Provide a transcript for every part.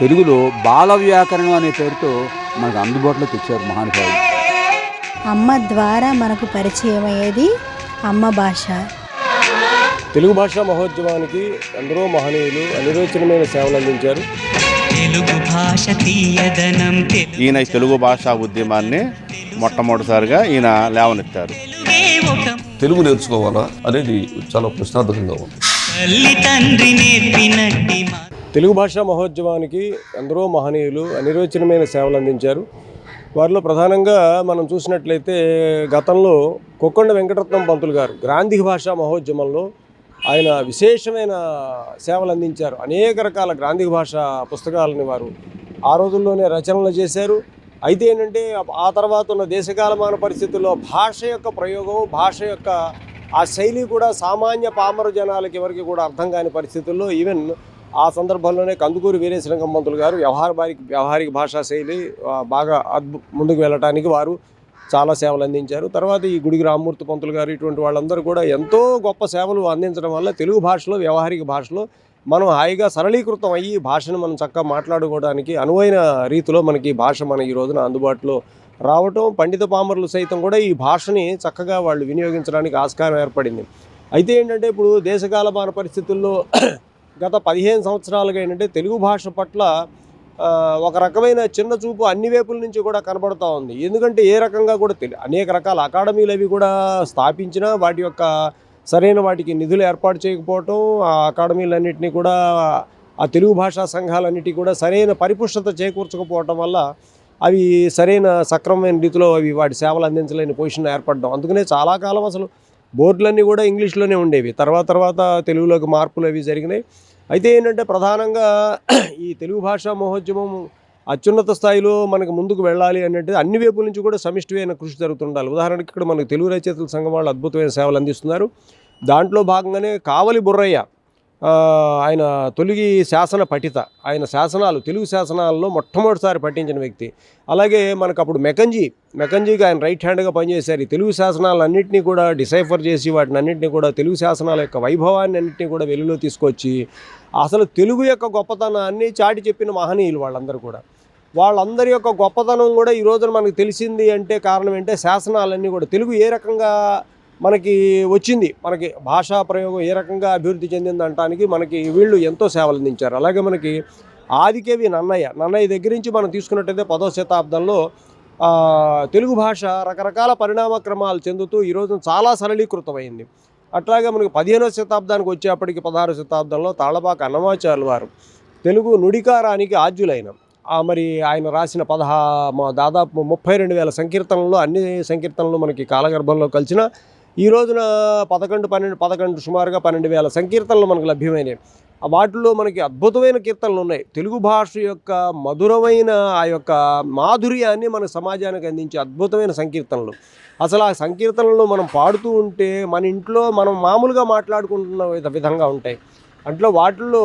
తెలుగులో బాల వ్యాకరణం అనే పేరుతో మనకు అందుబాటులో తెచ్చారు మహానుభావులు అమ్మ ద్వారా మనకు పరిచయం అయ్యేది అమ్మ భాష. తెలుగు భాషా మహోద్యమానికి ఎందరో మహనీయులు అనిరోచనమైన సేవలు అందించారు. తెలుగు భాష తీయదనం ఈయన ఈ తెలుగు భాషా ఉద్యమాన్ని మొట్టమొదటిసారిగా ఈయన లేవనెత్తారు. తెలుగే నేర్చుకోవాలా అనేది చాలా ప్రశ్నార్థకంగా ఉంది. తల్లి తండ్రి నేర్పినట్టి మా తెలుగు భాషా మహోద్యమానికి ఎందరో మహనీయులు అనిరోచనమైన సేవలు అందించారు. వారిలో ప్రధానంగా మనం చూసినట్లయితే గతంలో కొక్కొండ వెంకటరత్నం పంతులు గారు గ్రాంధిక భాషా మహోద్యమంలో ఆయన విశేషమైన సేవలు అందించారు. అనేక రకాల గ్రాంధిక భాష పుస్తకాలని వారు ఆ రోజుల్లోనే రచనలు చేశారు. అయితే ఏంటంటే ఆ తర్వాత ఉన్న దేశకాలమాన పరిస్థితుల్లో భాష యొక్క ప్రయోగం భాష యొక్క ఆ శైలి కూడా సామాన్య పామర జనాలకి ఎవరికి కూడా అర్థం కాని పరిస్థితుల్లో ఈవెన్ ఆ సందర్భంలోనే కందుకూరి వీరేశలింగం మంతులు గారు వ్యవహార వ్యవహారిక భాషా శైలి బాగా అద్భు ముందుకు వెళ్ళటానికి వారు చాలా సేవలు అందించారు. తర్వాత ఈ గుడికి రామ్మూర్తి పంతులు గారు ఇటువంటి వాళ్ళందరూ కూడా ఎంతో గొప్ప సేవలు అందించడం వల్ల తెలుగు భాషలో వ్యవహారిక భాషలో మనం హాయిగా సరళీకృతం అయ్యి భాషను మనం చక్కగా మాట్లాడుకోవడానికి అనువైన రీతిలో మనకి భాష మన ఈ రోజున అందుబాటులో రావటం పండిత పామరులు సైతం కూడా ఈ భాషని చక్కగా వాళ్ళు వినియోగించడానికి ఆస్కారం ఏర్పడింది. అయితే ఏంటంటే ఇప్పుడు దేశకాలమాన పరిస్థితుల్లో గత పదిహేను సంవత్సరాలుగా ఏంటంటే తెలుగు భాష పట్ల ఒక రకమైన చిన్న చూపు అన్ని వైపుల నుంచి కూడా కనబడుతూ ఉంది. ఎందుకంటే ఏ రకంగా కూడా తెలి అనేక రకాల అకాడమీలు అవి కూడా స్థాపించినా వాటి యొక్క సరైన వాటికి నిధులు ఏర్పాటు చేయకపోవటం ఆ అకాడమీలన్నింటినీ కూడా ఆ తెలుగు భాషా సంఘాలన్నిటికీ కూడా సరైన పరిపుష్టత చేకూర్చకపోవటం వల్ల అవి సరైన సక్రమమైన రీతిలో అవి వాటి సేవలు అందించలేని పొజిషన్ ఏర్పడడం. అందుకనే చాలా కాలం అసలు బోర్డులన్నీ కూడా ఇంగ్లీష్లోనే ఉండేవి. తర్వాత తర్వాత తెలుగులోకి మార్పులు అవి జరిగినాయి. అయితే ఏంటంటే ప్రధానంగా ఈ తెలుగు భాషా మహోద్యమం అత్యున్నత స్థాయిలో మనకు ముందుకు వెళ్ళాలి అంటే అన్ని వైపుల నుంచి కూడా సమిష్టివైన కృషి జరుగుతుండాలి. ఉదాహరణకి ఇక్కడ మనకు తెలుగు రచయితల సంఘం వాళ్ళు అద్భుతమైన సేవలు అందిస్తున్నారు. దాంట్లో భాగంగానే కావలి బుర్రయ్య ఆయన తొలిగి శాసన పఠిత. ఆయన శాసనాలు తెలుగు శాసనాల్లో మొట్టమొదటిసారి పఠించిన వ్యక్తి. అలాగే మనకు అప్పుడు మెకంజీ. మెకంజీకి ఆయన రైట్ హ్యాండ్గా పనిచేశారు. ఈ తెలుగు శాసనాలన్నింటినీ కూడా డిసైఫర్ చేసి వాటిని అన్నింటినీ కూడా తెలుగు శాసనాల యొక్క వైభవాన్ని అన్నింటినీ కూడా వెలుగులో తీసుకొచ్చి అసలు తెలుగు యొక్క గొప్పతనాన్ని చాటి చెప్పిన మహనీయులు వాళ్ళందరూ కూడా. వాళ్ళందరి యొక్క గొప్పతనం కూడా ఈ రోజున మనకు తెలిసింది అంటే కారణం ఏంటంటే శాసనాలన్నీ కూడా తెలుగు ఏ రకంగా మనకి వచ్చింది. మనకి భాషా ప్రయోగం ఏ రకంగా అభివృద్ధి చెందిందంటానికి మనకి వీళ్ళు ఎంతో సేవలు అందించారు అలాగే మనకి ఆదికేవి నన్నయ్య నన్నయ్య దగ్గర నుంచి మనం తీసుకున్నట్టయితే పదో శతాబ్దంలో తెలుగు భాష రకరకాల పరిణామ క్రమాలు చెందుతూ ఈరోజు చాలా సరళీకృతమైంది. అట్లాగే మనకి పదిహేనో శతాబ్దానికి వచ్చేప్పటికి పదహారు శతాబ్దంలో తాళబాక అన్నమాచార్యులు వారు తెలుగు నుడికారానికి ఆద్యులైన ఆ మరి ఆయన రాసిన పదహా మా దాదాపు ముప్పై రెండు వేల సంకీర్తనలు అన్ని సంకీర్తనలు మనకి కాలగర్భంలో కలిసిన ఈ రోజున పదకొండు పన్నెండు పదకొండు సుమారుగా పన్నెండు వేల సంకీర్తనలు మనకు లభ్యమైనవి. వాటిలో వాటిల్లో మనకి అద్భుతమైన కీర్తనలు ఉన్నాయి. తెలుగు భాష యొక్క మధురమైన ఆ యొక్క మాధుర్యాన్ని మన సమాజానికి అందించే అద్భుతమైన సంకీర్తనలు. అసలు ఆ సంకీర్తనలు మనం పాడుతూ ఉంటే మన ఇంట్లో మనం మామూలుగా మాట్లాడుకుంటున్న విధంగా ఉంటాయి. అంట్లో వాటిల్లో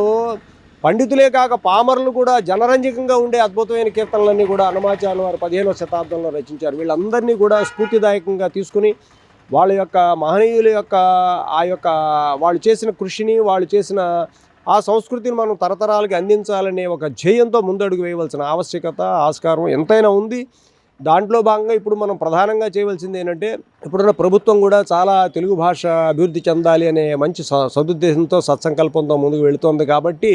పండితులే కాక పామరులు కూడా జనరంజకంగా ఉండే అద్భుతమైన కీర్తనలన్నీ కూడా అన్నమాచార్యుల వారు పదిహేనవ శతాబ్దంలో రచించారు. వీళ్ళందరినీ కూడా స్ఫూర్తిదాయకంగా తీసుకుని వాళ్ళ యొక్క మహనీయుల యొక్క ఆ యొక్క వాళ్ళు చేసిన కృషిని వాళ్ళు చేసిన ఆ సంస్కృతిని మనం తరతరాలకి అందించాలనే ఒక ధ్యేయంతో ముందడుగు వేయవలసిన ఆవశ్యకత ఆస్కారం ఎంతైనా ఉంది. దాంట్లో భాగంగా ఇప్పుడు మనం ప్రధానంగా చేయవలసింది ఏంటంటే ఇప్పుడున్న ప్రభుత్వం కూడా చాలా తెలుగు భాష అభివృద్ధి చెందాలి అనే మంచి స సదుద్దేశంతో సత్సంకల్పంతో ముందుకు వెళుతోంది కాబట్టి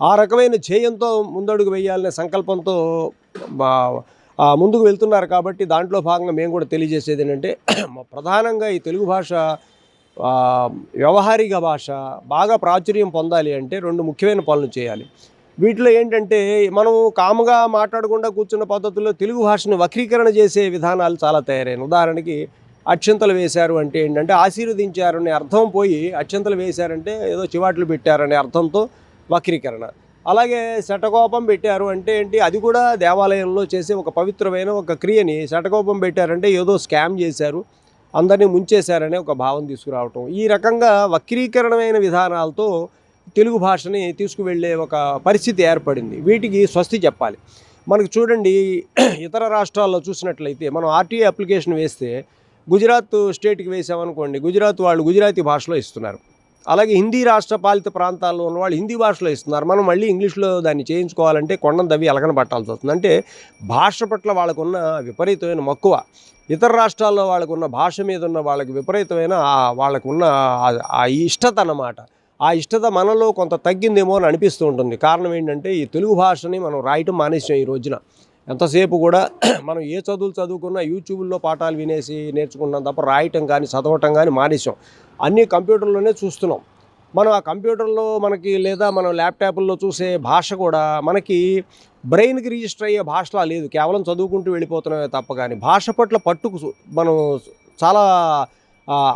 ఆ రకమైన ధ్యేయంతో ముందడుగు వేయాలనే సంకల్పంతో బా- ముందుకు వెళ్తున్నారు కాబట్టి దాంట్లో భాగంగా మేము కూడా తెలియజేసేది ఏంటంటే ప్రధానంగా ఈ తెలుగు భాష వ్యవహారిక భాష బాగా ప్రాచుర్యం పొందాలి అంటే రెండు ముఖ్యమైన పనులు చేయాలి. వీటిలో ఏంటంటే మనం కాముగా మాట్లాడకుండా కూర్చున్న పద్ధతుల్లో తెలుగు భాషను వక్రీకరణ చేసే విధానాలు చాలా తయారైన ఉదాహరణకి అక్షంతలు వేశారు అంటే ఏంటంటే ఆశీర్వదించారనే అర్థం పోయి అక్షంతలు వేశారంటే ఏదో చివాట్లు పెట్టారనే అర్థంతో వక్రీకరణ. అలాగే శటకోపం పెట్టారు అంటే ఏంటి? అది కూడా దేవాలయంలో చేసే ఒక పవిత్రమైన ఒక క్రియని శటకోపం పెట్టారంటే ఏదో స్కామ్ చేశారు. అందరినీ ముంచేశారనే ఒక భావం తీసుకురావటం. ఈ రకంగా వక్రీకరణమైన విధానాలతో తెలుగు భాషని తీసుకువెళ్ళే ఒక పరిస్థితి ఏర్పడింది. వీటికి స్వస్తి చెప్పాలి. మనకు చూడండి ఇతర రాష్ట్రాల్లో చూసినట్లయితే మనం ఆర్టీఏ అప్లికేషన్ వేస్తే గుజరాత్ స్టేట్కి వేసామనుకోండి గుజరాత్ వాళ్ళు గుజరాతీ భాషలో ఇస్తున్నారు. అలాగే హిందీ రాష్ట్ర పాలిత ప్రాంతాల్లో ఉన్న వాళ్ళు హిందీ భాషలో ఇస్తున్నారు. మనం మళ్ళీ ఇంగ్లీష్లో దాన్ని చేయించుకోవాలంటే కొండను దవ్వి ఎలకన పట్టాల్సి వస్తుంది. అంటే భాష పట్ల వాళ్ళకున్న విపరీతమైన మక్కువ ఇతర రాష్ట్రాల్లో వాళ్ళకున్న భాష మీద ఉన్న వాళ్ళకి విపరీతమైన వాళ్ళకున్న ఆ- ఆ ఇష్టత అన్నమాట. ఆ ఇష్టత మనలో కొంత తగ్గిందేమో అని అనిపిస్తూ ఉంటుంది. కారణం ఏంటంటే ఈ తెలుగు భాషని మనం రాయటం మానేసాం ఈ రోజున. ఎంతసేపు కూడా మనం ఏ చదువులు చదువుకున్నా యూట్యూబ్లో పాఠాలు వినేసి నేర్చుకున్నాం తప్ప రాయటం కానీ చదవటం కానీ మానేసాం. అన్నీ కంప్యూటర్లోనే చూస్తున్నాం. మనం ఆ కంప్యూటర్లో మనకి లేదా మనం ల్యాప్టాప్ల్లో చూసే భాష కూడా మనకి బ్రెయిన్కి రిజిస్టర్ అయ్యే భాషలా లేదు. కేవలం చదువుకుంటూ వెళ్ళిపోతున్నామే తప్ప కానీ భాష పట్ల పట్టుకు మనం చాలా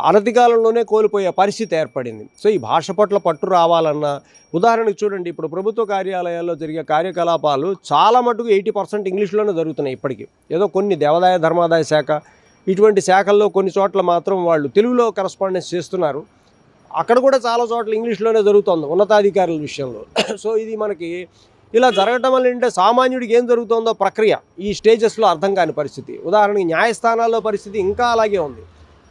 అనతి కాలంలోనే కోల్పోయే పరిస్థితి ఏర్పడింది. సో ఈ భాష పట్ల పట్టు రావాలన్నా ఉదాహరణకు చూడండి ఇప్పుడు ప్రభుత్వ కార్యాలయాల్లో జరిగే కార్యకలాపాలు చాలా మటుకు ఎయిటీ పర్సెంట్ ఇంగ్లీష్లోనే జరుగుతున్నాయి ఇప్పటికీ. ఏదో కొన్ని దేవాదాయ ధర్మాదాయ శాఖ ఇటువంటి శాఖల్లో కొన్ని చోట్ల మాత్రం వాళ్ళు తెలుగులో కరస్పాండెన్స్ చేస్తున్నారు. అక్కడ కూడా చాలా చోట్ల ఇంగ్లీష్లోనే జరుగుతుంది ఉన్నతాధికారుల విషయంలో. సో ఇది మనకి ఇలా జరగటం వల్ల ఏంటంటే సామాన్యుడికి ఏం జరుగుతుందో ప్రక్రియ ఈ స్టేజెస్లో అర్థం కాని పరిస్థితి. ఉదాహరణకి న్యాయస్థానాల్లో పరిస్థితి ఇంకా అలాగే ఉంది.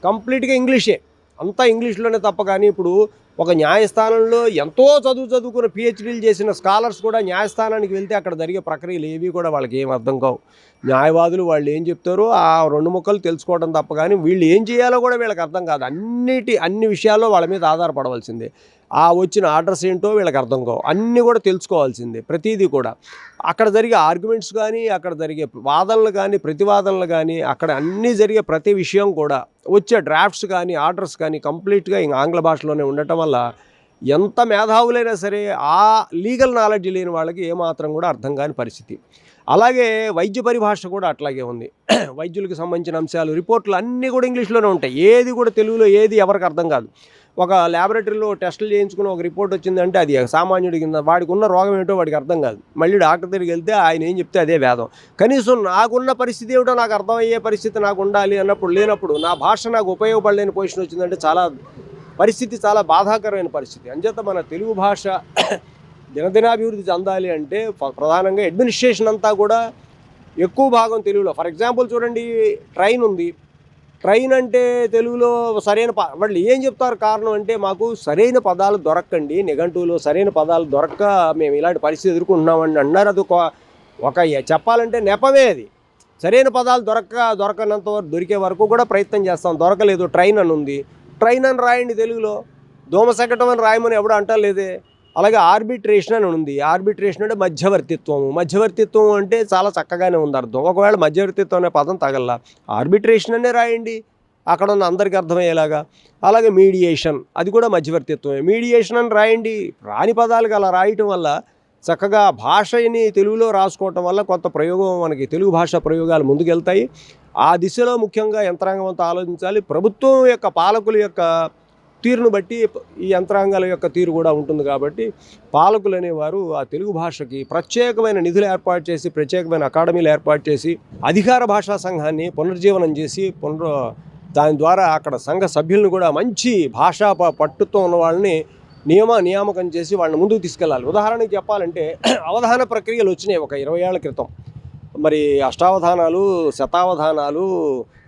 కంప్లీట్గా ఇంగ్లీషే. అంతా ఇంగ్లీష్లోనే తప్ప కానీ ఇప్పుడు ఒక న్యాయస్థానంలో ఎంతో చదువు చదువుకున్న పిహెచ్డీలు చేసిన స్కాలర్స్ కూడా న్యాయస్థానానికి వెళ్తే అక్కడ జరిగే ప్రక్రియలు ఏవి కూడా వాళ్ళకి ఏం అర్థం కావు. న్యాయవాదులు వాళ్ళు ఏం చెప్తారో ఆ రెండు ముక్కలు తెలుసుకోవడం తప్ప కానీ వీళ్ళు ఏం చేయాలో కూడా వీళ్ళకి అర్థం కాదు. అన్నిటి అన్ని విషయాల్లో వాళ్ళ మీద ఆధారపడవలసిందే. ఆ వచ్చిన ఆర్డర్స్ ఏంటో వీళ్ళకి అర్థం కావు. అన్నీ కూడా తెలుసుకోవాల్సిందే ప్రతిదీ కూడా. అక్కడ జరిగే ఆర్గ్యుమెంట్స్ కానీ అక్కడ జరిగే వాదనలు కానీ ప్రతివాదనలు కానీ అక్కడ అన్నీ జరిగే ప్రతి విషయం కూడా వచ్చే డ్రాఫ్ట్స్ కానీ ఆర్డర్స్ కానీ కంప్లీట్గా ఇంక ఆంగ్ల భాషలోనే ఉండటం వల్ల ఎంత మేధావులైనా సరే ఆ లీగల్ నాలెడ్జ్ లేని వాళ్ళకి ఏమాత్రం కూడా అర్థం కాని పరిస్థితి. అలాగే వైద్య పరిభాష కూడా అట్లాగే ఉంది. వైద్యులకు సంబంధించిన అంశాలు రిపోర్ట్లు అన్నీ కూడా ఇంగ్లీష్లోనే ఉంటాయి. ఏది కూడా తెలుగులో ఏది ఎవరికి అర్థం కాదు. ఒక ల్యాబొరేటరీలో టెస్టులు చేయించుకుని ఒక రిపోర్ట్ వచ్చిందంటే అది సామాన్యుడి కింద వాడికి ఉన్న రోగం ఏంటో వాడికి అర్థం కాదు. మళ్ళీ డాక్టర్ దగ్గరికి వెళ్తే ఆయన ఏం చెప్తే అదే వేదం. కనీసం నాకున్న పరిస్థితి ఏమిటో నాకు అర్థమయ్యే పరిస్థితి నాకు ఉండాలి అన్నప్పుడు లేనప్పుడు నా భాష నాకు ఉపయోగపడలేని పొజిషన్ వచ్చిందంటే చాలా పరిస్థితి చాలా బాధాకరమైన పరిస్థితి. అంచేత మన తెలుగు భాష దినదినాభివృద్ధి చెందాలి అంటే ప్రధానంగా అడ్మినిస్ట్రేషన్ అంతా కూడా ఎక్కువ భాగం తెలుగులో. ఫర్ ఎగ్జాంపుల్ చూడండి ట్రైన్ ఉంది. ట్రైన్ అంటే తెలుగులో సరైన వాళ్ళు ఏం చెప్తారు కారణం అంటే మాకు సరైన పదాలు దొరకండి నిఘంటువులో సరైన పదాలు దొరక్క మేము ఇలాంటి పరిస్థితి ఎదుర్కొంటున్నామని అన్నారు. అది ఒక ఒక చెప్పాలంటే నెపమే అది. సరైన పదాలు దొరక్క దొరకనంత వరకు దొరికే వరకు కూడా ప్రయత్నం చేస్తాం. దొరకలేదు ట్రైన్ అని ఉంది. ట్రైన్ అని రాయండి తెలుగులో. దోమశకటం అని రాయమని ఎవడు అంటలేదే. అలాగే ఆర్బిట్రేషన్ అని ఉంది. ఆర్బిట్రేషన్ అంటే మధ్యవర్తిత్వము. మధ్యవర్తిత్వం అంటే చాలా చక్కగానే ఉంది అర్థం. ఒకవేళ మధ్యవర్తిత్వం అనే పదం తగల్లా. ఆర్బిట్రేషన్ అనే రాయండి. అక్కడ ఉన్న అందరికీ అర్థమయ్యేలాగా. అలాగే మీడియేషన్ అది కూడా మధ్యవర్తిత్వమే. మీడియేషన్ అని రాయండి. రాని పదాలకు అలా రాయటం వల్ల చక్కగా భాషని తెలుగులో రాసుకోవటం వల్ల కొంత ప్రయోగం మనకి తెలుగు భాష ప్రయోగాలు ముందుకెళ్తాయి. ఆ దిశలో ముఖ్యంగా యంత్రాంగం అంతా ఆలోచించాలి. ప్రభుత్వం యొక్క పాలకుల యొక్క తీరును బట్టి ఈ యంత్రాంగాల యొక్క తీరు కూడా ఉంటుంది కాబట్టి పాలకులు అనేవారు ఆ తెలుగు భాషకి ప్రత్యేకమైన నిధులు ఏర్పాటు చేసి ప్రత్యేకమైన అకాడమీలు ఏర్పాటు చేసి అధికార భాషా సంఘాన్ని పునర్జీవనం చేసి పునర్ దాని ద్వారా అక్కడ సంఘ సభ్యులను కూడా మంచి భాషా ప- పట్టుతో ఉన్న వాళ్ళని నియమ నియామకం చేసి వాళ్ళని ముందుకు తీసుకెళ్ళాలి. ఉదాహరణకి చెప్పాలంటే అవధాన ప్రక్రియలు వచ్చినాయి ఒక ఇరవై ఏళ్ళ క్రితం. మరి అష్టావధానాలు శతావధానాలు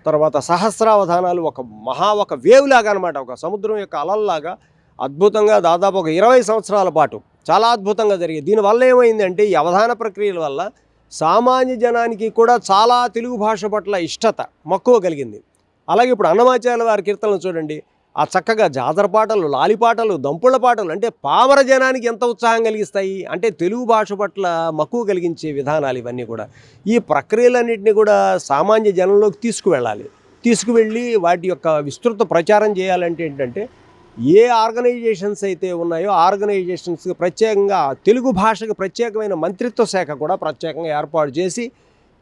తర్వాత సహస్రావధానాలు ఒక మహా ఒక వేవ్ లాగా అనమాట ఒక సముద్రం యొక్క అలల్లాగా అద్భుతంగా దాదాపు ఒక ఇరవై సంవత్సరాల పాటు చాలా అద్భుతంగా జరిగింది. దీనివల్ల ఏమైందంటే ఈ అవధాన ప్రక్రియల వల్ల సామాన్య జనానికి కూడా చాలా తెలుగు భాష పట్ల ఇష్టత మక్కువ కలిగింది. అలాగే ఇప్పుడు అన్నమాచార్య వారి కీర్తనలు చూడండి. ఆ చక్కగా జాతర పాటలు లాలి పాటలు దంపుళ్ళ పాటలు అంటే పామర జనానికి ఎంత ఉత్సాహం కలిగిస్తాయి? అంటే తెలుగు భాష పట్ల మక్కువ కలిగించే విధానాలు ఇవన్నీ కూడా. ఈ ప్రక్రియలన్నింటినీ కూడా సామాన్య జనంలోకి తీసుకువెళ్ళాలి. తీసుకువెళ్ళి వాటి యొక్క విస్తృత ప్రచారం చేయాలంటే ఏంటంటే ఏ ఆర్గనైజేషన్స్ అయితే ఉన్నాయో ఆర్గనైజేషన్స్కి ప్రత్యేకంగా తెలుగు భాషకు ప్రత్యేకమైన మంత్రిత్వ శాఖ కూడా ప్రత్యేకంగా ఏర్పాటు చేసి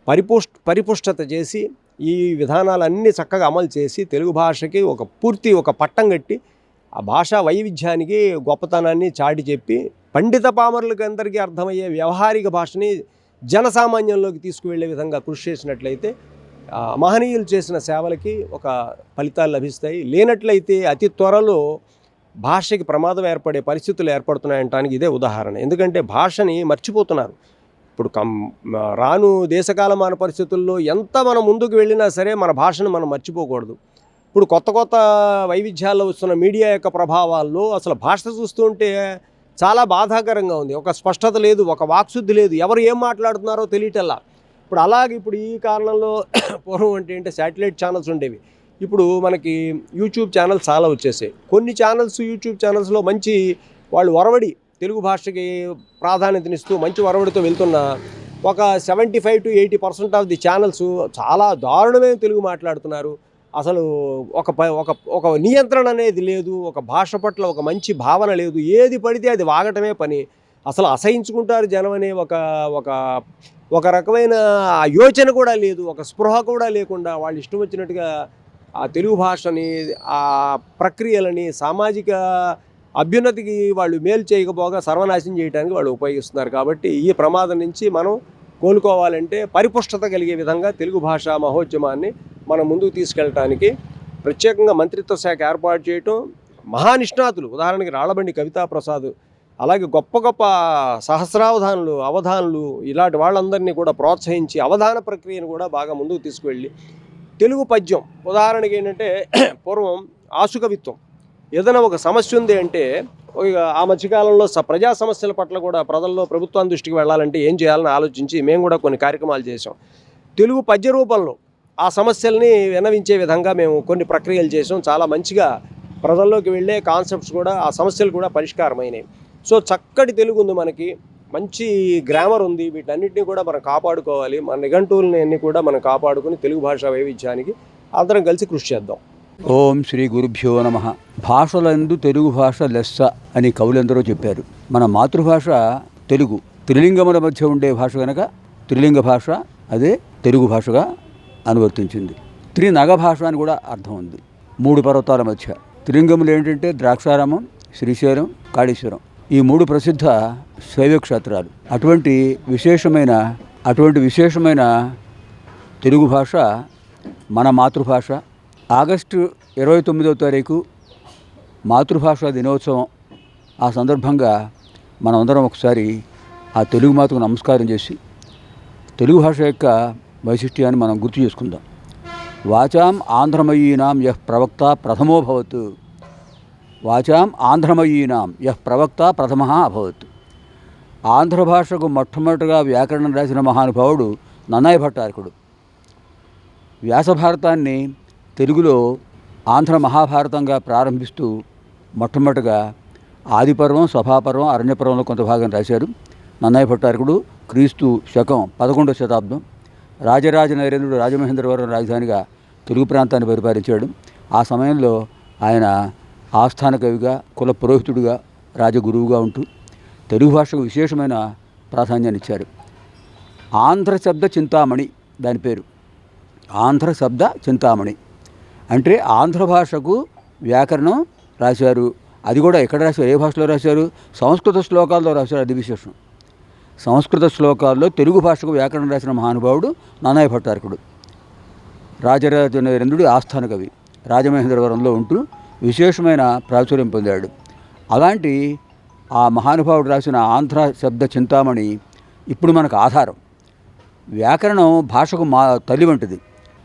పరిపుష్ పరిపుష్టత చేసి ఈ విధానాలన్నీ చక్కగా అమలు చేసి తెలుగు భాషకి ఒక పూర్తి ఒక పట్టం కట్టి ఆ భాషా వైవిధ్యానికి గొప్పతనాన్ని చాటి చెప్పి పండిత పామరులకు అందరికీ అర్థమయ్యే వ్యవహారిక భాషని జనసామాన్యంలోకి తీసుకువెళ్ళే విధంగా కృషి చేసినట్లయితే మహనీయులు చేసిన సేవలకి ఒక ఫలితాలు లభిస్తాయి. లేనట్లయితే అతి త్వరలో భాషకి ప్రమాదం ఏర్పడే పరిస్థితులు ఏర్పడుతున్నాయంటానికి ఇదే ఉదాహరణ. ఎందుకంటే భాషని మర్చిపోతున్నారు. ఇప్పుడు కం రాను దేశకాలమాన పరిస్థితుల్లో ఎంత మనం ముందుకు వెళ్ళినా సరే మన భాషను మనం మర్చిపోకూడదు. ఇప్పుడు కొత్త కొత్త వైవిధ్యాల్లో వస్తున్న మీడియా యొక్క ప్రభావాల్లో అసలు భాష చూస్తుంటే చాలా బాధాకరంగా ఉంది. ఒక స్పష్టత లేదు ఒక వాక్శుద్ధి లేదు. ఎవరు ఏం మాట్లాడుతున్నారో తెలియటల్లా. ఇప్పుడు అలాగే ఇప్పుడు ఈ కారణంలో పూర్వం అంటే ఏంటంటే శాటిలైట్ ఛానల్స్ ఉండేవి. ఇప్పుడు మనకి యూట్యూబ్ ఛానల్స్ చాలా వచ్చేసాయి. కొన్ని ఛానల్స్ యూట్యూబ్ ఛానల్స్లో మంచి వాళ్ళు వరవడి తెలుగు భాషకి ప్రాధాన్యతనిస్తూ మంచి వరవడితో వెళ్తున్న ఒక seventy five to eighty percent of the channels చాలా దారుణమైన తెలుగు మాట్లాడుతున్నారు. అసలు ఒక ఒక ఒక నియంత్రణ అనేది లేదు ఒక భాష పట్ల ఒక మంచి భావన లేదు ఏది పడితే అది వాగటమే పని. అసలు అసహించుకుంటారు జనం అనే ఒక ఒక ఒక రకమైన యోచన కూడా లేదు ఒక స్పృహ కూడా లేకుండా వాళ్ళు ఇష్టం వచ్చినట్టుగా ఆ తెలుగు భాషని ఆ ప్రక్రియలని సామాజిక అభ్యున్నతికి వాళ్ళు మేలు చేయకపోగా సర్వనాశనం చేయడానికి వాళ్ళు ఉపయోగిస్తున్నారు కాబట్టి ఈ ప్రమాదం నుంచి మనం కోలుకోవాలంటే పరిపుష్టత కలిగే విధంగా తెలుగు భాషా మహోద్యమాన్ని మనం ముందుకు తీసుకెళ్ళటానికి ప్రత్యేకంగా మంత్రిత్వ శాఖ ఏర్పాటు చేయటం మహానిష్ణాతులు ఉదాహరణకి రాళ్ళబండి కవితా ప్రసాద్ అలాగే గొప్ప గొప్ప సహస్రావధానులు అవధానులు ఇలాంటి వాళ్ళందరినీ కూడా ప్రోత్సహించి అవధాన ప్రక్రియను కూడా బాగా ముందుకు తీసుకువెళ్ళి తెలుగు పద్యం ఉదాహరణకి ఏంటంటే పూర్వం ఆసుకవిత్వం ఏదైనా ఒక సమస్య ఉంది అంటే ఇక ఆ మధ్యకాలంలో స ప్రజా సమస్యల పట్ల కూడా ప్రజల్లో ప్రభుత్వం దృష్టికి వెళ్ళాలంటే ఏం చేయాలని ఆలోచించి మేము కూడా కొన్ని కార్యక్రమాలు చేసాం తెలుగు పద్య రూపంలో ఆ సమస్యల్ని విన్నవించే విధంగా మేము కొన్ని ప్రక్రియలు చేసాం చాలా మంచిగా ప్రజల్లోకి వెళ్ళే కాన్సెప్ట్స్ కూడా ఆ సమస్యలు కూడా పరిష్కారమైనవి సో చక్కటి తెలుగు ఉంది మనకి. మంచి గ్రామర్ ఉంది. వీటన్నిటిని కూడా మనం కాపాడుకోవాలి. మన నిఘంటువులని అన్నీ కూడా మనం కాపాడుకుని తెలుగు భాషా వైవిధ్యానికి అందరం కలిసి కృషి చేద్దాం. ఓం శ్రీ గురుభ్యో నమ. భాషలందు తెలుగు భాష లెస్స అని కవులెందరో చెప్పారు. మన మాతృభాష తెలుగు. త్రిలింగముల మధ్య ఉండే భాష కనుక త్రిలింగ భాష అదే తెలుగు భాషగా అనువర్తించింది. త్రినగ భాష అని కూడా అర్థం ఉంది. మూడు పర్వతాల మధ్య. త్రిలింగములు ఏంటంటే ద్రాక్షారామం శ్రీశైలం కాళేశ్వరం. ఈ మూడు ప్రసిద్ధ శైవ క్షేత్రాలు అటువంటి విశేషమైన అటువంటి విశేషమైన తెలుగు భాష మన మాతృభాష ఆగస్టు ఇరవై తొమ్మిదో తారీఖు మాతృభాష దినోత్సవం. ఆ సందర్భంగా మనమందరం ఒకసారి ఆ తెలుగు మాతకు నమస్కారం చేసి తెలుగు భాష యొక్క వైశిష్ట్యాన్ని మనం గుర్తు చేసుకుందాం. వాచాం ఆంధ్రమయీనాం యహ్ ప్రవక్త ప్రథమో భవత్. వాచాం ఆంధ్రమయీనాం యహ్ ప్రవక్త ప్రథమ అభవత్. ఆంధ్ర భాషకు మొట్టమొదటిగా వ్యాకరణం రాసిన మహానుభావుడు నన్నయ్య భట్టారకుడు. వ్యాసభారతాన్ని తెలుగులో ఆంధ్ర మహాభారతంగా ప్రారంభిస్తూ మొట్టమొదటిగా ఆదిపర్వం సభాపర్వం అరణ్యపర్వంలో కొంత భాగం రాశారు. నన్నయ్య భట్టారకుడు క్రీస్తు శకం పదకొండవ శతాబ్దం. రాజరాజ నరేంద్రుడు రాజమహేంద్రవరం రాజధానిగా తెలుగు ప్రాంతాన్ని పరిపాలించాడు. ఆ సమయంలో ఆయన ఆస్థాన కవిగా కుల పురోహితుడిగా రాజగురువుగా ఉంటూ తెలుగు భాషకు విశేషమైన ప్రాధాన్యాన్ని ఇచ్చారు. ఆంధ్ర శబ్ద చింతామణి దాని పేరు. ఆంధ్ర శబ్ద చింతామణి. అంటే ఆంధ్ర భాషకు వ్యాకరణం రాశారు. అది కూడా ఎక్కడ రాశారు? ఏ భాషలో రాశారు? సంస్కృత శ్లోకాల్లో రాశారు. అది విశేషం. సంస్కృత శ్లోకాల్లో తెలుగు భాషకు వ్యాకరణం రాసిన మహానుభావుడు నానాయ భట్టారకుడు. రాజరాజనరెంద్రుడి ఆస్థాన కవి. రాజమహేంద్రవరంలో ఉంటూ విశేషమైన ప్రాచుర్యం పొందాడు. అలాంటి ఆ మహానుభావుడు రాసిన ఆంధ్ర శబ్ద చింతామణి ఇప్పుడు మనకు ఆధారం. వ్యాకరణం భాషకు మా తల్లి వంటిది.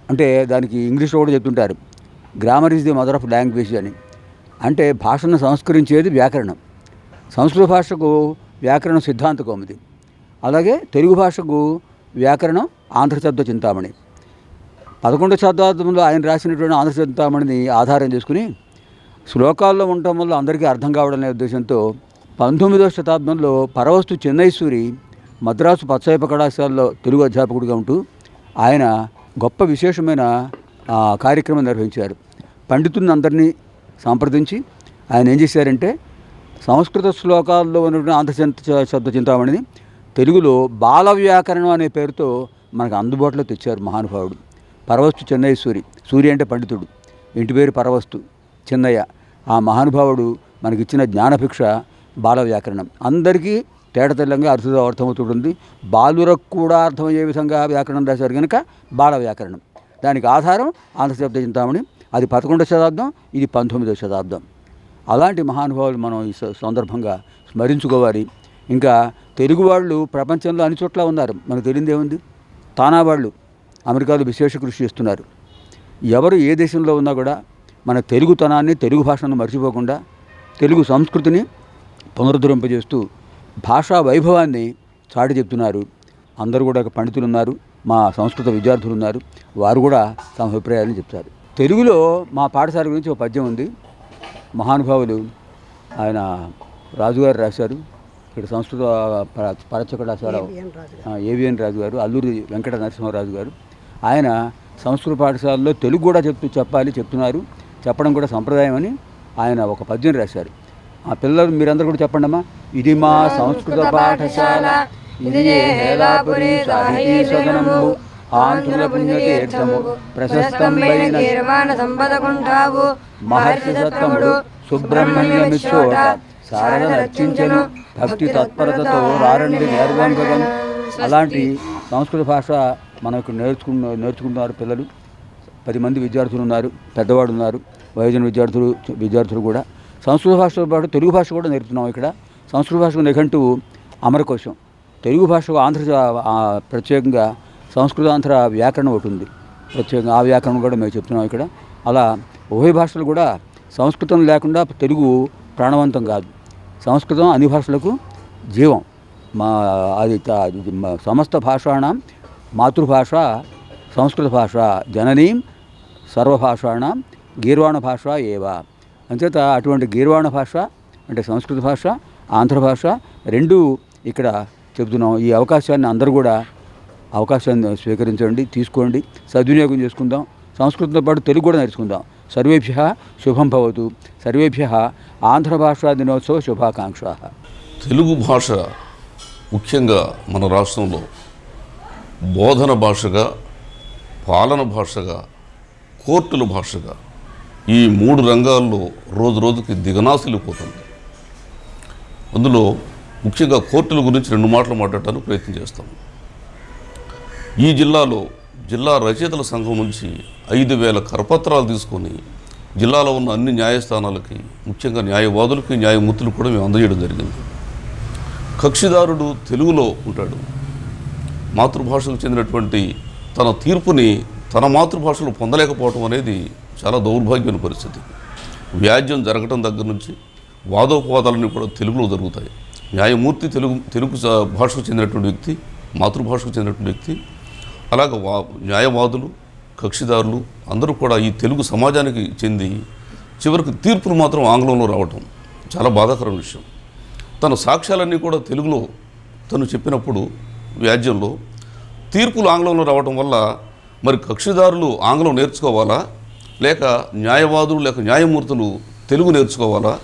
అంటే దానికి ఇంగ్లీష్లో కూడా చెప్తుంటారు. Grammar is the mother of language అని. అంటే భాషను సంస్కరించేది వ్యాకరణం. సంస్కృత భాషకు వ్యాకరణం సిద్ధాంత కౌముది అలాగే తెలుగు భాషకు వ్యాకరణం ఆంధ్రశబ్ద చింతామణి. పదకొండు శతాబ్దంలో ఆయన రాసినటువంటి ఆంధ్ర చింతామణిని ఆధారం చేసుకుని శ్లోకాల్లో ఉండటం వల్ల అందరికీ అర్థం కావడం అనే ఉద్దేశంతో పంతొమ్మిదవ శతాబ్దంలో పరవస్తు చెన్నైసూరి మద్రాసు పచ్చయప కళాశాలలో తెలుగు అధ్యాపకుడిగా ఉంటూ ఆయన గొప్ప విశేషమైన కార్యక్రమం నిర్వహించారు. పండితుని అందరినీ సంప్రదించి ఆయన ఏం చేశారంటే సంస్కృత శ్లోకాల్లో ఉన్నటువంటి ఆంధ్ర శబ్ద చింతామణిని తెలుగులో బాల వ్యాకరణం అనే పేరుతో మనకు అందుబాటులో తెచ్చారు మహానుభావుడు. పరవస్తు చెన్నైసూరి సూర్య అంటే పండితుడు. ఇంటి పేరు పరవస్తు. చెన్నయ్య. ఆ మహానుభావుడు మనకిచ్చిన జ్ఞానభిక్ష బాల వ్యాకరణం. అందరికీ తేటతెల్లంగా అర్థం అర్థమవుతుంటుంది. బాలురకు కూడా అర్థమయ్యే విధంగా వ్యాకరణం రాశారు కనుక బాల వ్యాకరణం. దానికి ఆధారం ఆంధ్రశబ్ద చింతామణి అది పదకొండవ శతాబ్దం ఇది పంతొమ్మిదవ శతాబ్దం. అలాంటి మహానుభావులు మనం ఈ స- సందర్భంగా స్మరించుకోవాలి. ఇంకా తెలుగు వాళ్ళు ప్రపంచంలో అన్ని చోట్ల ఉన్నారు. మనకు తెలియదు ఏముంది? తానా వాళ్ళు అమెరికాలో విశేష కృషి చేస్తున్నారు. ఎవరు ఏ దేశంలో ఉన్నా కూడా మన తెలుగుతనాన్ని తెలుగు భాషను మర్చిపోకుండా తెలుగు సంస్కృతిని పునరుద్ధరింపజేస్తూ భాషా వైభవాన్ని చాటి చెప్తున్నారు. అందరూ కూడా పండితులు ఉన్నారు మా సంస్కృత విద్యార్థులు ఉన్నారు వారు కూడా తమ అభిప్రాయాలను చెప్తారు. తెలుగులో మా పాఠశాల గురించి ఒక పద్యం ఉంది. మహానుభావులు ఆయన రాజుగారు రాశారు. ఇక్కడ సంస్కృత కళాశాల ఏవిఎన్ రాజు గారు అల్లూరి వెంకట నరసింహరాజు గారు ఆయన సంస్కృత పాఠశాలలో తెలుగు కూడా చెప్తూ చెప్పాలి చెప్తున్నారు. చెప్పడం కూడా సంప్రదాయం అని ఆయన ఒక పద్యం రాశారు. ఆ పిల్లలు మీరందరూ కూడా చెప్పండి అమ్మా. ఇది మా సంస్కృత పాఠశాల. ఇది ఆంధ్రుల పుణ్యతీర్థము ప్రశస్తమైన నిర్మాణ సంపద కొంటావు మహర్షి సత్తముడు సుబ్రహ్మణ్యమిచ్చోట శారద రచించెను భక్తి తత్పరతతో రారండి నేర్వంగం అలాంటి సంస్కృత భాష మనకు నేర్చుకున్న నేర్చుకుంటున్నారు పిల్లలు. పది మంది విద్యార్థులు ఉన్నారు. పెద్దవాడు ఉన్నారు. వయోజన విద్యార్థులు విద్యార్థులు కూడా. సంస్కృత భాషతో పాటు తెలుగు భాష కూడా నేర్పుతున్నాం ఇక్కడ. సంస్కృత భాషకు నిఘంటు అమరకోశం. తెలుగు భాషకు ఆంధ్ర ప్రత్యేకంగా సంస్కృతాంధ్ర వ్యాకరణం ఒకటి ఉంది. ప్రత్యేకంగా ఆ వ్యాకరణం కూడా మేము చెప్తున్నాం ఇక్కడ. అలా ఉభయ భాషలు కూడా సంస్కృతం లేకుండా తెలుగు ప్రాణవంతం కాదు. సంస్కృతం అన్ని భాషలకు జీవం. మా అది సమస్త భాషాణం మాతృభాష సంస్కృత భాష జననీం సర్వభాషాణం గీర్వాణ భాష ఏవా. అంచేత అటువంటి గీర్వాణ భాష అంటే సంస్కృత భాష ఆంధ్ర భాష రెండు ఇక్కడ చెబుతున్నాం ఈ అవకాశాన్ని అందరూ కూడా అవకాశాన్ని స్వీకరించండి తీసుకోండి. సద్వినియోగం చేసుకుందాం. సంస్కృతంతో పాటు తెలుగు కూడా నేర్చుకుందాం. సర్వేభ్య శుభం భవతు. సర్వేభ్య ఆంధ్ర భాషా దినోత్సవ శుభాకాంక్ష. తెలుగు భాష ముఖ్యంగా మన రాష్ట్రంలో బోధన భాషగా పాలన భాషగా కోర్టుల భాషగా ఈ మూడు రంగాల్లో రోజు రోజుకి దిగనాసిల్లిపోతుంది అందులో ముఖ్యంగా కోర్టుల గురించి రెండు మాటలు మాట్లాడటానికి ప్రయత్నం చేస్తాం. ఈ జిల్లాలో జిల్లా రచయితల సంఘం నుంచి ఐదు వేల కరపత్రాలు తీసుకొని జిల్లాలో ఉన్న అన్ని న్యాయస్థానాలకి ముఖ్యంగా న్యాయవాదులకి న్యాయమూర్తులు కూడా మేము అందజేయడం జరిగింది. కక్షిదారుడు తెలుగులో ఉంటాడు. మాతృభాషకు చెందినటువంటి తన తీర్పుని తన మాతృభాషలో పొందలేకపోవటం అనేది చాలా దౌర్భాగ్యమైన పరిస్థితి. వ్యాజ్యం జరగటం దగ్గర నుంచి వాదోపవాదాలన్నీ కూడా తెలుగులో జరుగుతాయి. న్యాయమూర్తి తెలుగు తెలుగు భాషకు చెందినటువంటి వ్యక్తి మాతృభాషకు చెందినటువంటి వ్యక్తి అలాగే వా న్యాయవాదులు కక్షిదారులు అందరూ కూడా ఈ తెలుగు సమాజానికి చెంది చివరికి తీర్పులు మాత్రం ఆంగ్లంలో రావటం చాలా బాధాకరమైన విషయం. తన సాక్ష్యాలన్నీ కూడా తెలుగులో తను చెప్పినప్పుడు వ్యాజ్యంలో తీర్పులు ఆంగ్లంలో రావటం వల్ల మరి కక్షిదారులు ఆంగ్లం నేర్చుకోవాలా? లేక న్యాయవాదులు లేక న్యాయమూర్తులు తెలుగు నేర్చుకోవాలా?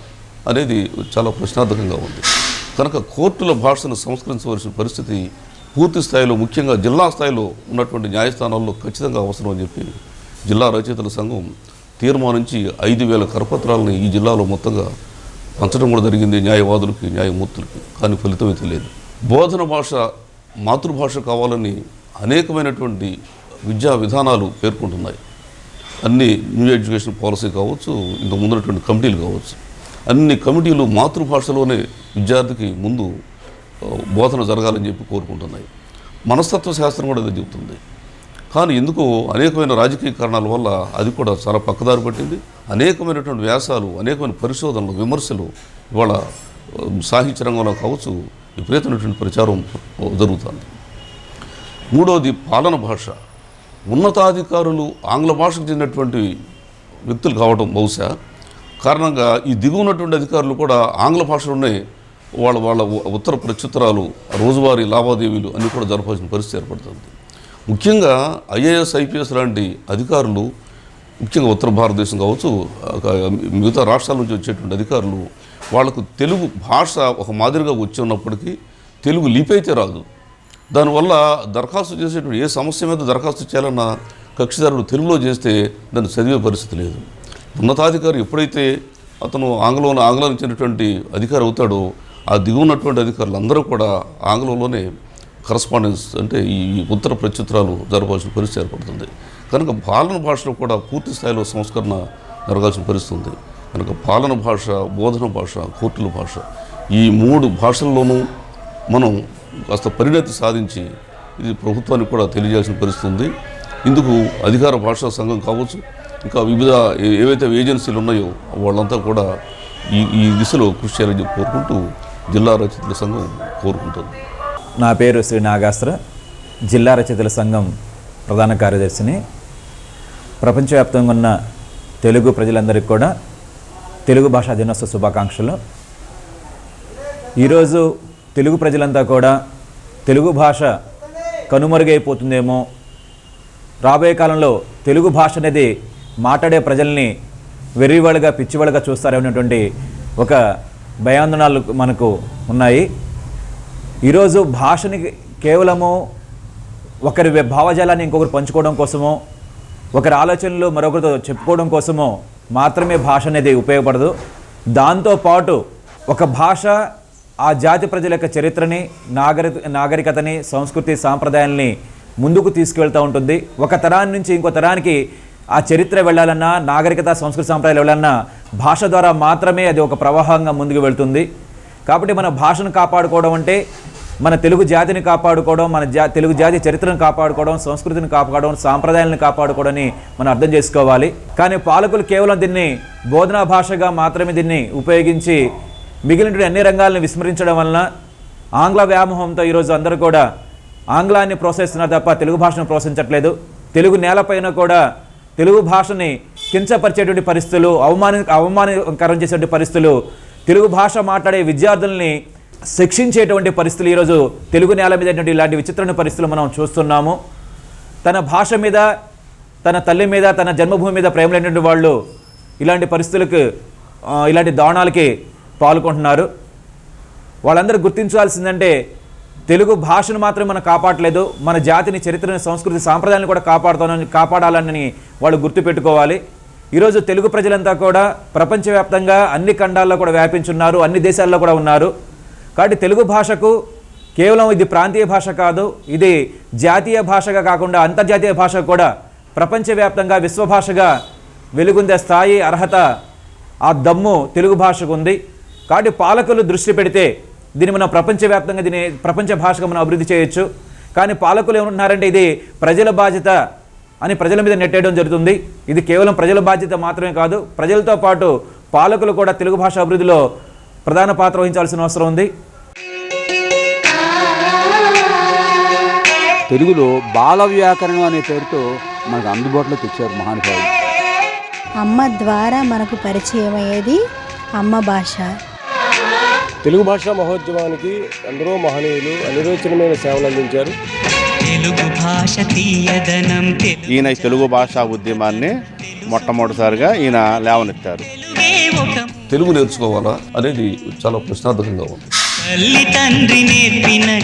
అనేది చాలా ప్రశ్నార్థకంగా ఉంది. కనుక కోర్టుల భాషను సంస్కరించవలసిన పరిస్థితి పూర్తి స్థాయిలో ముఖ్యంగా జిల్లా స్థాయిలో ఉన్నటువంటి న్యాయస్థానాల్లో ఖచ్చితంగా అవసరం అని చెప్పి జిల్లా రచయితల సంఘం తీర్మానించి ఐదు వేల కరపత్రాలను ఈ జిల్లాలో మొత్తంగా పంచడం కూడా జరిగింది న్యాయవాదులకి న్యాయమూర్తులకి. కానీ ఫలితం అయితే లేదు. బోధన భాష మాతృభాష కావాలని అనేకమైనటువంటి విద్యా విధానాలు పేర్కొంటున్నాయి. అన్ని న్యూ ఎడ్యుకేషన్ పాలసీ కావచ్చు ఇంత ముందున్నటువంటి కమిటీలు కావచ్చు. అన్ని కమిటీలు మాతృభాషలోనే విద్యార్థికి ముందు బోధన జరగాలని చెప్పి కోరుకుంటున్నాయి. మనస్తత్వ శాస్త్రం కూడా ఇది చెబుతుంది. కానీ ఎందుకు అనేకమైన రాజకీయ కారణాల వల్ల అది కూడా చాలా పక్కదారి పట్టింది. అనేకమైనటువంటి వ్యాసాలు అనేకమైన పరిశోధనలు విమర్శలు ఇవాళ సాహిత్య రంగంలో కావచ్చు విపరీతమైనటువంటి ప్రచారం జరుగుతుంది. మూడవది పాలన భాష. ఉన్నతాధికారులు ఆంగ్ల భాషకు చెందినటువంటి వ్యక్తులు కావడం బహుశా కారణంగా ఈ దిగువనటువంటి అధికారులు కూడా ఆంగ్ల భాషలోనే వాళ్ళ వాళ్ళ ఉ- ఉత్తర ప్రత్యుత్తరాలు రోజువారీ లావాదేవీలు అన్నీ కూడా జరపాల్సిన పరిస్థితి ఏర్పడుతుంది. ముఖ్యంగా ఐఏఎస్ ఐపీఎస్ లాంటి అధికారులు ముఖ్యంగా ఉత్తర భారతదేశం కావచ్చు మిగతా రాష్ట్రాల నుంచి వచ్చేటువంటి అధికారులు వాళ్ళకు తెలుగు భాష ఒక మాదిరిగా వచ్చి ఉన్నప్పటికీ తెలుగు లిపి అయితే రాదు. దానివల్ల దరఖాస్తు చేసేటువంటి ఏ సమస్య మీద దరఖాస్తు చేయాలన్నా కక్షిదారుడు తెలుగులో చేస్తే దాన్ని చదివే పరిస్థితి లేదు. ఉన్నతాధికారి ఎప్పుడైతే అతను ఆంగ్లంలో ఆంగ్లానికి చెందినటువంటి అధికారి అవుతాడో ఆ దిగువనటువంటి అధికారులు అందరూ కూడా ఆంగ్లంలోనే కరస్పాండెన్స్ అంటే ఈ ఉత్తర ప్రత్యుత్తరాలు జరపాల్సిన పరిస్థితి ఏర్పడుతుంది. కనుక పాలన భాషలో కూడా పూర్తి స్థాయిలో సంస్కరణ జరగాల్సిన పరిస్థితి ఉంది. కనుక పాలన భాష బోధన భాష కోర్టుల భాష ఈ మూడు భాషల్లోనూ మనం కాస్త పరిణతి సాధించి ఇది ప్రభుత్వానికి కూడా తెలియజేయాల్సిన పరిస్థితి ఉంది. ఇందుకు అధికార భాషా సంఘం కావచ్చు ఇంకా వివిధ ఏవైతే ఏజెన్సీలు ఉన్నాయో వాళ్ళంతా కూడా ఈ ఈ దిశలో కృషి చేయాలని చెప్పి కోరుకుంటూ జిల్లా రచయితల సంఘం కోరుకుంటుంది. నా పేరు శ్రీ నాగాస్త్ర. జిల్లా రచయితల సంఘం ప్రధాన కార్యదర్శిని. ప్రపంచవ్యాప్తంగా ఉన్న తెలుగు ప్రజలందరికీ కూడా తెలుగు భాషా దినోత్సవ శుభాకాంక్షలు. ఈరోజు తెలుగు ప్రజలంతా కూడా తెలుగు భాష కనుమరుగైపోతుందేమో. రాబోయే కాలంలో తెలుగు భాష అనేది మాట్లాడే ప్రజల్ని వెర్రివాళ్ళుగా పిచ్చివాళ్ళుగా చూస్తారనేటువంటి ఒక భయాందోళనలు మనకు ఉన్నాయి. ఈరోజు భాషని కేవలము ఒకరి భావజాలాన్ని ఇంకొకరు పంచుకోవడం కోసమో ఒకరి ఆలోచనలు మరొకరితో చెప్పుకోవడం కోసమో మాత్రమే భాష అనేది ఉపయోగపడదు. దాంతోపాటు ఒక భాష ఆ జాతి ప్రజల యొక్క చరిత్రని నాగరి నాగరికతని సంస్కృతి సాంప్రదాయాల్ని ముందుకు తీసుకువెళ్తూ ఉంటుంది. ఒక తరాన్ని నుంచి ఇంకో తరానికి ఆ చరిత్ర వెళ్ళాలన్నా నాగరికత సంస్కృతి సాంప్రదాయాలు వెళ్ళాలన్నా భాష ద్వారా మాత్రమే అది ఒక ప్రవాహంగా ముందుకు వెళ్తుంది. కాబట్టి మన భాషను కాపాడుకోవడం అంటే మన తెలుగు జాతిని కాపాడుకోవడం మన జా తెలుగు జాతి చరిత్రను కాపాడుకోవడం సంస్కృతిని కాపాడడం సాంప్రదాయాలను కాపాడుకోవడని మనం అర్థం చేసుకోవాలి. కానీ పాలకులు కేవలం దీన్ని బోధనా భాషగా మాత్రమే దీన్ని ఉపయోగించి మిగిలిన అన్ని రంగాలను విస్మరించడం వలన ఆంగ్ల వ్యామోహంతో ఈరోజు అందరూ కూడా ఆంగ్లాన్ని ప్రోత్సహిస్తున్నారు తప్ప తెలుగు భాషను ప్రోత్సహించట్లేదు. తెలుగు నేలపైన కూడా తెలుగు భాషని కించపరిచేటువంటి పరిస్థితులు అవమాన అవమానకరం చేసేటువంటి పరిస్థితులు తెలుగు భాష మాట్లాడే విద్యార్థుల్ని శిక్షించేటువంటి పరిస్థితులు ఈరోజు తెలుగు నేల మీద ఇలాంటి విచిత్రమైన పరిస్థితులు మనం చూస్తున్నాము. తన భాష మీద తన తల్లి మీద తన జన్మభూమి మీద ప్రేమ లేనటువంటి వాళ్ళు ఇలాంటి పరిస్థితులకు ఇలాంటి దారుణాలకి పాల్గొంటున్నారు. వాళ్ళందరూ గుర్తించాల్సిందంటే తెలుగు భాషను మాత్రం మనం కాపాడలేదు మన జాతిని చరిత్రని సంస్కృతి సాంప్రదాయాన్ని కూడా కాపాడుతానని కాపాడాలని వాళ్ళు గుర్తుపెట్టుకోవాలి. ఈరోజు తెలుగు ప్రజలంతా కూడా ప్రపంచవ్యాప్తంగా అన్ని ఖండాల్లో కూడా వ్యాపించున్నారు అన్ని దేశాల్లో కూడా ఉన్నారు. కాబట్టి తెలుగు భాషకు కేవలం ఇది ప్రాంతీయ భాష కాదు ఇది జాతీయ భాషగా కాకుండా అంతర్జాతీయ భాష కూడా ప్రపంచవ్యాప్తంగా విశ్వభాషగా వెలుగొందే స్థాయి అర్హత ఆ దమ్ము తెలుగు భాషకు ఉంది. కాబట్టి పాలకులు దృష్టి పెడితే దీన్ని మనం ప్రపంచవ్యాప్తంగా దీన్ని ప్రపంచ భాషగా మనం అభివృద్ధి చేయొచ్చు. కానీ పాలకులు ఏమంటున్నారంటే ఇది ప్రజల బాధ్యత అని ప్రజల మీద నెట్టేయడం జరుగుతుంది. ఇది కేవలం ప్రజల బాధ్యత మాత్రమే కాదు ప్రజలతో పాటు పాలకులు కూడా తెలుగు భాష అభివృద్ధిలో ప్రధాన పాత్ర వహించాల్సిన అవసరం ఉంది. తెలుగులో బాల వ్యాకరణం అనే పేరుతో మనకు అందుబాటులో తెచ్చారు మహానుభావులు అమ్మ ద్వారా మనకు పరిచయం అయ్యేది అమ్మ భాష. తెలుగు భాషా మహోద్యమానికి ఎందరో మహనీయులు అనిరోచనమైన సేవలు అందించారు. తెలుగు భాష తీయదనం ఈయన ఈ తెలుగు భాషా ఉద్యమాన్ని మొట్టమొదటిసారిగా ఈయన లేవనెత్తారు. తెలుగే నేర్చుకోవాలా అనేది చాలా ప్రశ్నార్థకంగా ఉంది. తల్లి తండ్రి నేర్పిన